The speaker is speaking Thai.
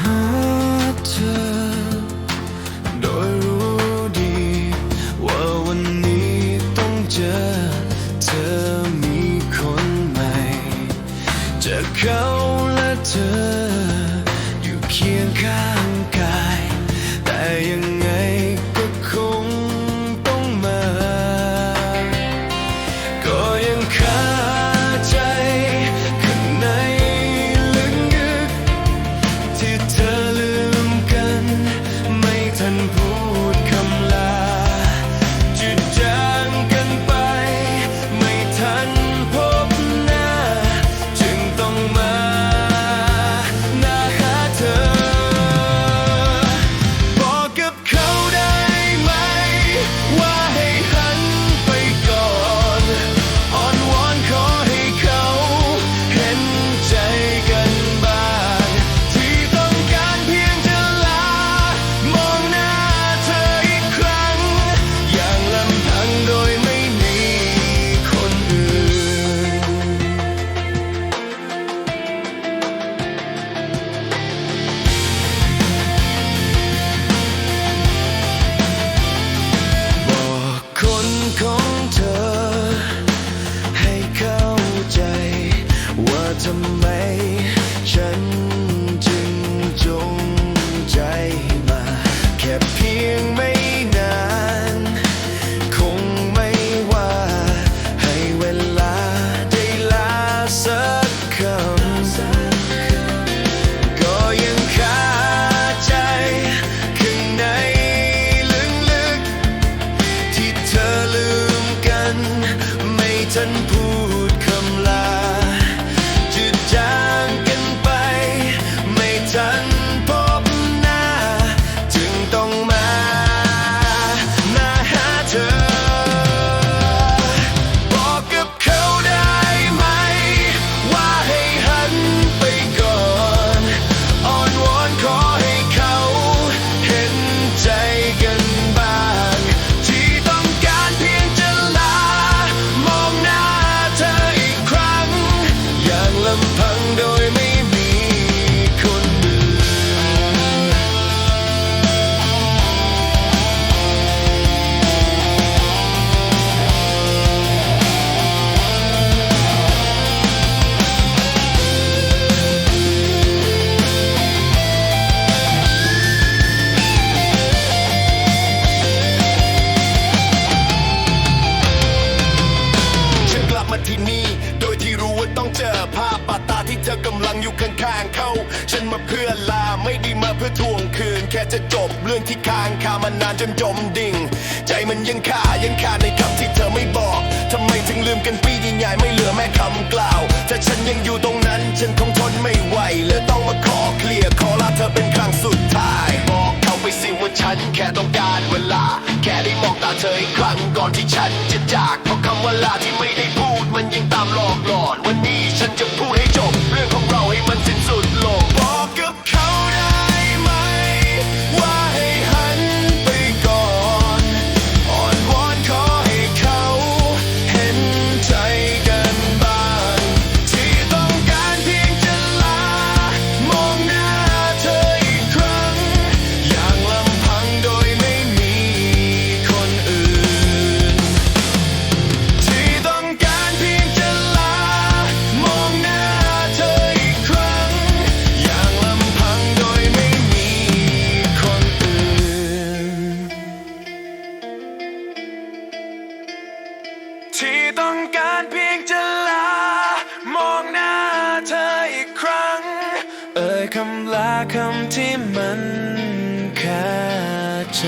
หาเธอ โดยรู้ดี ว่าวันนี้ต้องเจอ เธอมีคนใหม่ จะเขาและเธอ อยู่เคียงข้าง ไม่ ที่นี่ โดยที่รู้ว่าต้องเจอภาพบาดตาที่เธอกำลังอยู่ข้างๆเขา ฉันมาเพื่อลาไม่ได้มาเพื่อทวงคืน แค่จะจบเรื่องที่ค้างคามานานจนจมดิ่ง ใจมันยังคายังคาในคำที่เธอไม่บอกทำไมถึงลืมกันปียิ่งใหญ่ไม่เหลือแม้คำกล่าว ถ้าฉันยังอยู่ตรงนั้นฉันคงทนไม่ไหวเลยต้องมาขอเคลียร์ขอลาเธอเป็นครั้งสุดท้าย บอกเขาไปสิว่าฉันแค่ต้องการเวลา แค่ได้มองตาเธออีกครั้งก่อนที่ฉันจะจากเพราะ เวลาที่ไม่ได้พูดมันยังตามหลอกหลอน ที่ต้องการเพียงจะลามองหน้าเธออีกครั้ง เอ่ยคำลาคำที่มันคาใจ